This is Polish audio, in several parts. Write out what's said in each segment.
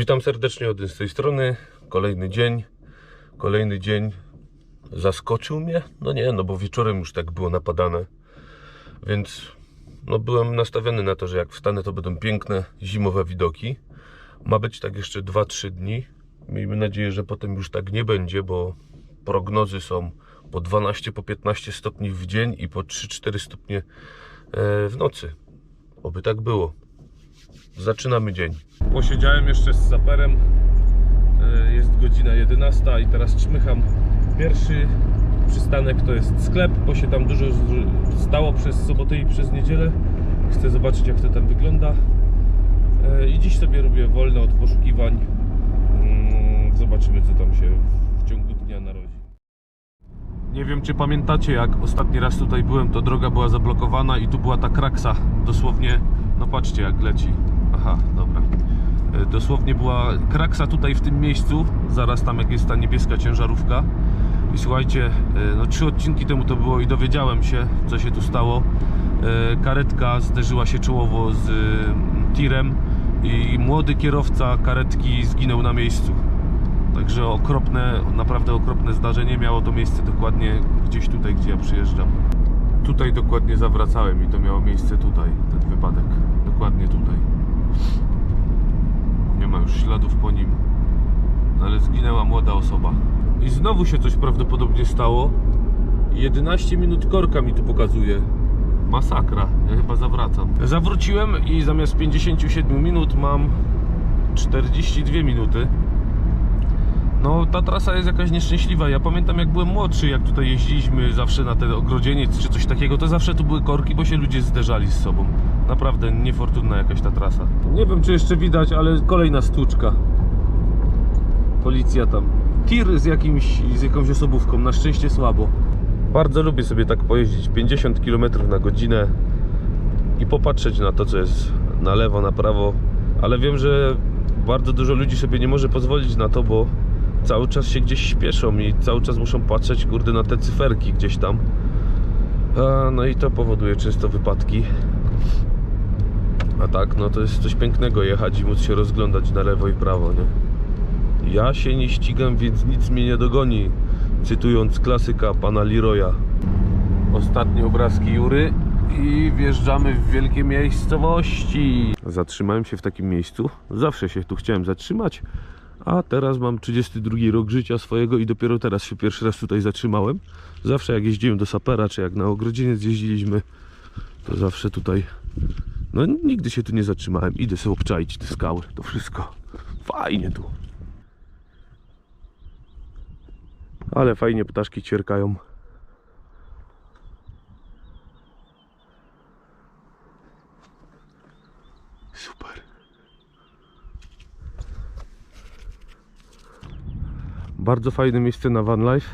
Witam serdecznie od z tej strony. Kolejny dzień. Kolejny dzień zaskoczył mnie. No nie, no bo wieczorem już tak było napadane. Więc no byłem nastawiony na to, że jak wstanę, to będą piękne zimowe widoki. Ma być tak jeszcze 2-3 dni. Miejmy nadzieję, że potem już tak nie będzie, bo prognozy są po 12, po 15 stopni w dzień i po 3-4 stopnie e, w nocy. Oby tak było. Zaczynamy dzień. Posiedziałem jeszcze z saperem. E, Jest godzina 11 i teraz czmycham. Pierwszy przystanek to jest sklep, bo się tam dużo stało przez sobotę i przez niedzielę. Chcę zobaczyć jak to tam wygląda. E, I dziś sobie robię wolne od poszukiwań. Mm, Zobaczymy co tam się w ciągu dnia narodzi. Nie wiem czy pamiętacie jak ostatni raz tutaj byłem to droga była zablokowana i tu była ta kraksa dosłownie no patrzcie jak leci. Aha dobra. E, dosłownie była kraksa tutaj w tym miejscu. Zaraz tam jak jest ta niebieska ciężarówka. I słuchajcie e, no trzy odcinki temu to było i dowiedziałem się co się tu stało. E, karetka zderzyła się czołowo z tirem i młody kierowca karetki zginął na miejscu. Także okropne, naprawdę okropne zdarzenie miało to miejsce dokładnie gdzieś tutaj, gdzie ja przyjeżdżam. Tutaj dokładnie zawracałem i to miało miejsce tutaj, ten wypadek. Dokładnie tutaj. Nie ma już śladów po nim, ale zginęła młoda osoba. I znowu się coś prawdopodobnie stało. 11 minut korka mi tu pokazuje. Masakra, ja chyba zawracam. Zawróciłem i zamiast 57 minut mam 42 minuty. No, ta trasa jest jakaś nieszczęśliwa. Ja pamiętam, jak byłem młodszy, jak tutaj jeździliśmy zawsze na ten ogrodzieniec czy coś takiego, to zawsze tu były korki, bo się ludzie zderzali z sobą. Naprawdę niefortunna jakaś ta trasa. Nie wiem, czy jeszcze widać, ale kolejna stłuczka. Policja tam. Tir z, jakimś, z jakąś osobówką, na szczęście słabo. Bardzo lubię sobie tak pojeździć 50 km na godzinę i popatrzeć na to, co jest na lewo, na prawo, ale wiem, że bardzo dużo ludzi sobie nie może pozwolić na to, bo cały czas się gdzieś śpieszą i cały czas muszą patrzeć, kurde, na te cyferki gdzieś tam. A, no i to powoduje często wypadki. A tak, no to jest coś pięknego jechać i móc się rozglądać na lewo i prawo, nie? Ja się nie ścigam, więc nic mnie nie dogoni. Cytując klasyka pana Leroya. Ostatnie obrazki Jury i wjeżdżamy w wielkie miejscowości. Zatrzymałem się w takim miejscu. Zawsze się tu chciałem zatrzymać, a teraz mam 32 rok życia swojego i dopiero teraz się pierwszy raz tutaj zatrzymałem. Zawsze jak jeździłem do sapera, czy jak na ogrodzieniec jeździliśmy, to zawsze tutaj. No nigdy się tu nie zatrzymałem. Idę sobie obczaić te skały, to wszystko. Fajnie tu. Ale fajnie ptaszki ćwierkają. Super. Bardzo fajne miejsce na van life.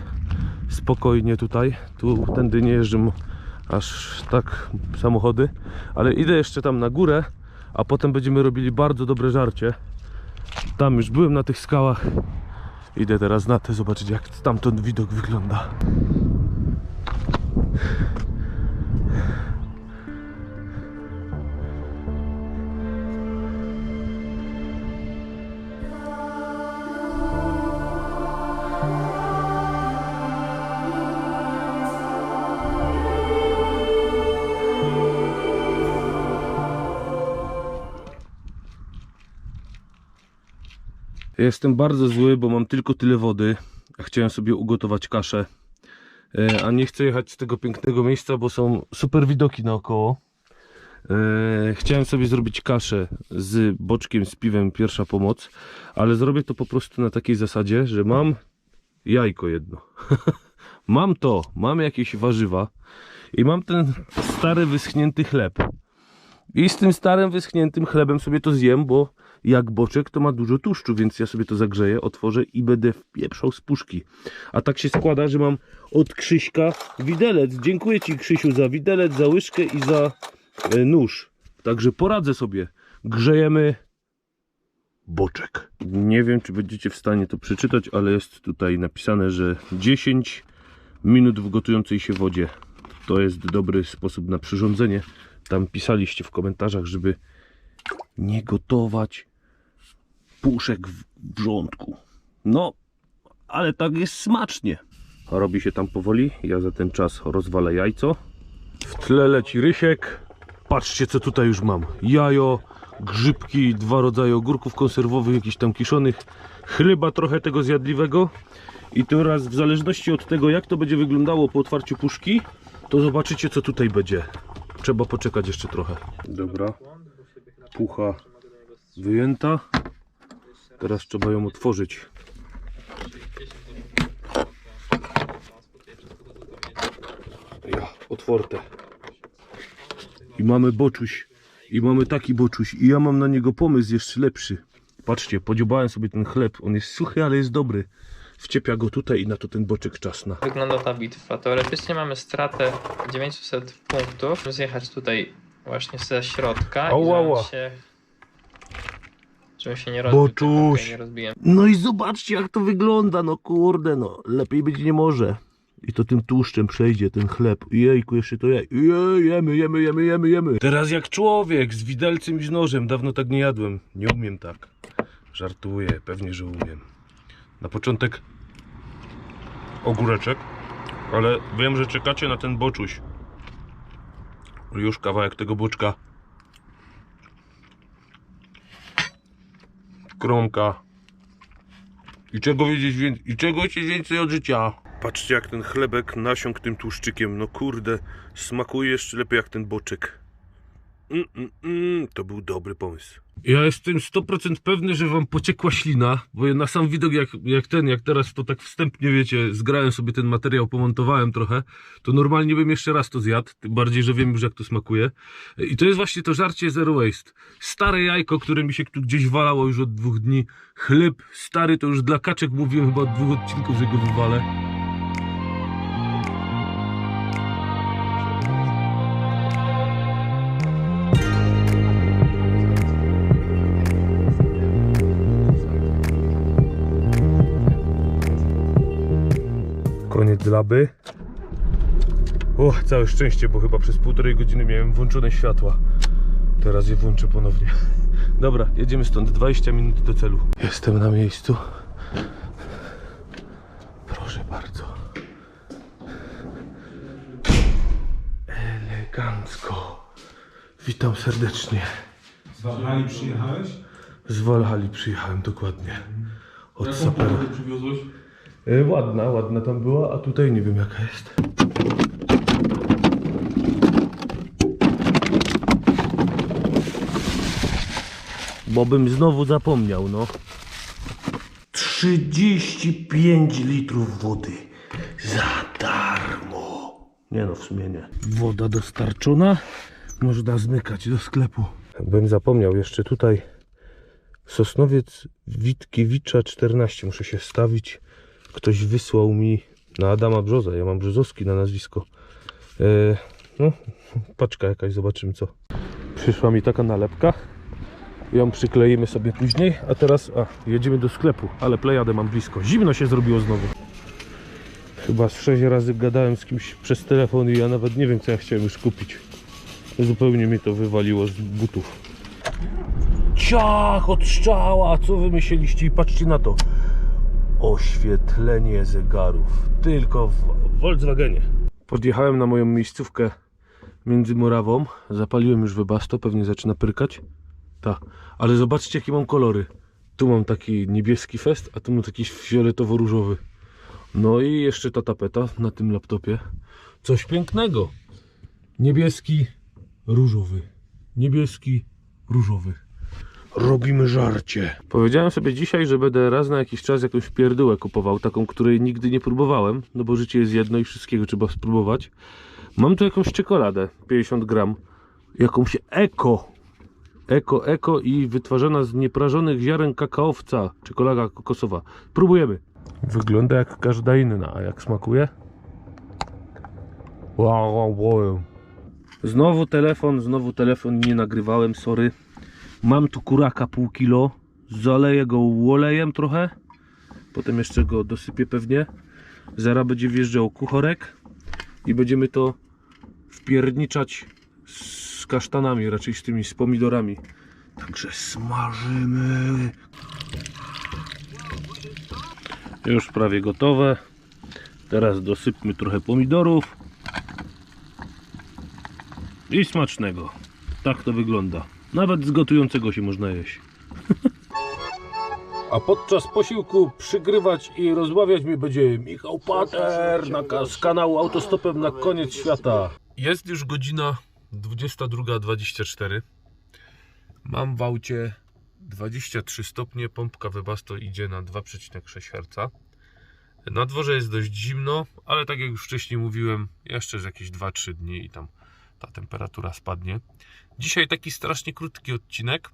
Spokojnie tutaj. Tu tędy nie jeżdżą aż tak samochody, ale idę jeszcze tam na górę, a potem będziemy robili bardzo dobre żarcie. Tam już byłem na tych skałach. Idę teraz na te zobaczyć jak stamtąd widok wygląda. Jestem bardzo zły, bo mam tylko tyle wody. Chciałem sobie ugotować kaszę. E, A nie chcę jechać z tego pięknego miejsca, bo są super widoki naokoło. E, Chciałem sobie zrobić kaszę z boczkiem, z piwem, pierwsza pomoc, ale zrobię to po prostu na takiej zasadzie, że mam jajko jedno. mam to, mam jakieś warzywa i mam ten stary wyschnięty chleb. I z tym starym wyschniętym chlebem sobie to zjem, bo jak boczek to ma dużo tłuszczu, więc ja sobie to zagrzeję, otworzę i będę wpieprzał z puszki. A tak się składa, że mam od Krzyśka widelec. Dziękuję Ci Krzysiu za widelec, za łyżkę i za e, nóż. Także poradzę sobie. Grzejemy boczek. Nie wiem, czy będziecie w stanie to przeczytać, ale jest tutaj napisane, że 10 minut w gotującej się wodzie. To jest dobry sposób na przyrządzenie. Tam pisaliście w komentarzach, żeby nie gotować puszek w wrzątku. No, ale tak jest smacznie. Robi się tam powoli, ja za ten czas rozwalę jajco. W tle leci rysiek. Patrzcie co tutaj już mam. Jajo, grzybki, dwa rodzaje ogórków konserwowych, jakichś tam kiszonych, chleba trochę tego zjadliwego. I teraz w zależności od tego jak to będzie wyglądało po otwarciu puszki, to zobaczycie co tutaj będzie. Trzeba poczekać jeszcze trochę. Dobra. Pucha wyjęta. Teraz trzeba ją otworzyć. Ja, otwarte. I mamy boczuś. I mamy taki boczuś. I ja mam na niego pomysł jeszcze lepszy. Patrzcie, podziobałem sobie ten chleb. On jest suchy, ale jest dobry. Wciepia go tutaj i na to ten boczek czasna. wygląda ta bitwa. Teoretycznie mamy stratę 900 punktów. Zjechać tutaj właśnie ze środka Ała, i się, żebym się nie rozbił. Boczuś. Okej, nie. No i zobaczcie jak to wygląda, no kurde, no lepiej być nie może. I to tym tłuszczem przejdzie ten chleb. Jejku, jeszcze to jej. Jej, jemy, jemy, jemy, jemy, jemy. Teraz jak człowiek z widelcem i z nożem. Dawno tak nie jadłem. Nie umiem tak. Żartuję, pewnie, że umiem. Na początek ogóreczek, ale wiem, że czekacie na ten boczuś. Już kawałek tego boczka. Kromka. I czego wiedzieć i czego chcieć więcej od życia? Patrzcie jak ten chlebek nasiąkł tym tłuszczykiem. No kurde, smakuje jeszcze lepiej jak ten boczek. Mm, mm, mm, to był dobry pomysł. Ja jestem 100% pewny, że wam pociekła ślina, bo na sam widok jak, jak ten, jak teraz to tak wstępnie wiecie, zgrałem sobie ten materiał, pomontowałem trochę, to normalnie bym jeszcze raz to zjadł, tym bardziej, że wiem już jak to smakuje. I to jest właśnie to żarcie zero waste. Stare jajko, które mi się tu gdzieś walało już od dwóch dni, chleb stary, to już dla kaczek mówiłem chyba od dwóch odcinków, że go wywalę. Koniec laby. O, całe szczęście, bo chyba przez półtorej godziny miałem włączone światła. Teraz je włączę ponownie. Dobra, jedziemy stąd. 20 minut do celu. Jestem na miejscu. Proszę bardzo. Elegancko. Witam serdecznie. Z Walhali przyjechałeś? Z Walhali przyjechałem dokładnie. Od Jaką sapera. przywiozłeś? E, Ładna, ładna tam była, a tutaj nie wiem jaka jest. Bo bym znowu zapomniał, no. 35 litrów wody za darmo. Nie no, w sumie nie. Woda dostarczona. Można zmykać do sklepu. Bym zapomniał jeszcze tutaj Sosnowiec Witkiewicza 14 muszę się stawić. Ktoś wysłał mi na Adama Brzoza. Ja mam Brzozowski na nazwisko. E, no, paczka jakaś, zobaczymy co. Przyszła mi taka nalepka. Ją przykleimy sobie później. A teraz, a, jedziemy do sklepu. Ale plejadę mam blisko. Zimno się zrobiło znowu. Chyba z sześć razy gadałem z kimś przez telefon i ja nawet nie wiem co ja chciałem już kupić. Zupełnie mi to wywaliło z butów. Ciach, odstrzała, co wy myśleliście i patrzcie na to. Oświetlenie zegarów, tylko w Volkswagenie. Podjechałem na moją miejscówkę między Morawą, zapaliłem już webasto, pewnie zaczyna pyrkać. Tak, ale zobaczcie jakie mam kolory. Tu mam taki niebieski fest, a tu mam taki fioletowo-różowy. No i jeszcze ta tapeta na tym laptopie. Coś pięknego. Niebieski, różowy. Niebieski, różowy. Robimy żarcie. Powiedziałem sobie dzisiaj, że będę raz na jakiś czas jakąś pierdółę kupował, taką, której nigdy nie próbowałem, no bo życie jest jedno i wszystkiego trzeba spróbować. Mam tu jakąś czekoladę, 50 gram, jakąś eko. Eko, eko i wytwarzana z nieprażonych ziaren kakaowca, czekolada kokosowa. Próbujemy. Wygląda jak każda inna, a jak smakuje? Wow, wow, wow. Znowu telefon, znowu telefon, nie nagrywałem, sorry. Mam tu kuraka pół kilo. Zaleję go olejem trochę. Potem jeszcze go dosypię pewnie. Zaraz będzie wjeżdżał kuchorek. I będziemy to wpierniczać z kasztanami, raczej z tymi z pomidorami. Także smażymy. Już prawie gotowe. Teraz dosypmy trochę pomidorów. I smacznego. Tak to wygląda. Nawet z gotującego się można jeść. A podczas posiłku przygrywać i rozmawiać mi będzie Michał Pater na, z kanału Autostopem na koniec świata. Jest już godzina 22.24. Mam w aucie 23 stopnie, pompka Webasto idzie na 2,6 Hz. Na dworze jest dość zimno, ale tak jak już wcześniej mówiłem, jeszcze z jakieś 2-3 dni i tam ta temperatura spadnie. Dzisiaj taki strasznie krótki odcinek.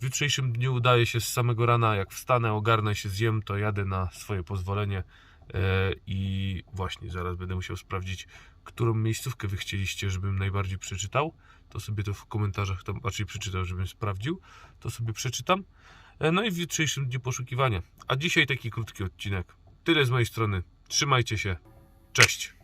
W jutrzejszym dniu udaje się z samego rana, jak wstanę, ogarnę się, zjem, to jadę na swoje pozwolenie e, i właśnie zaraz będę musiał sprawdzić, którą miejscówkę wy chcieliście, żebym najbardziej przeczytał. To sobie to w komentarzach tam raczej przeczytał, żebym sprawdził. To sobie przeczytam. E, No i w jutrzejszym dniu poszukiwania. A dzisiaj taki krótki odcinek. Tyle z mojej strony. Trzymajcie się. Cześć.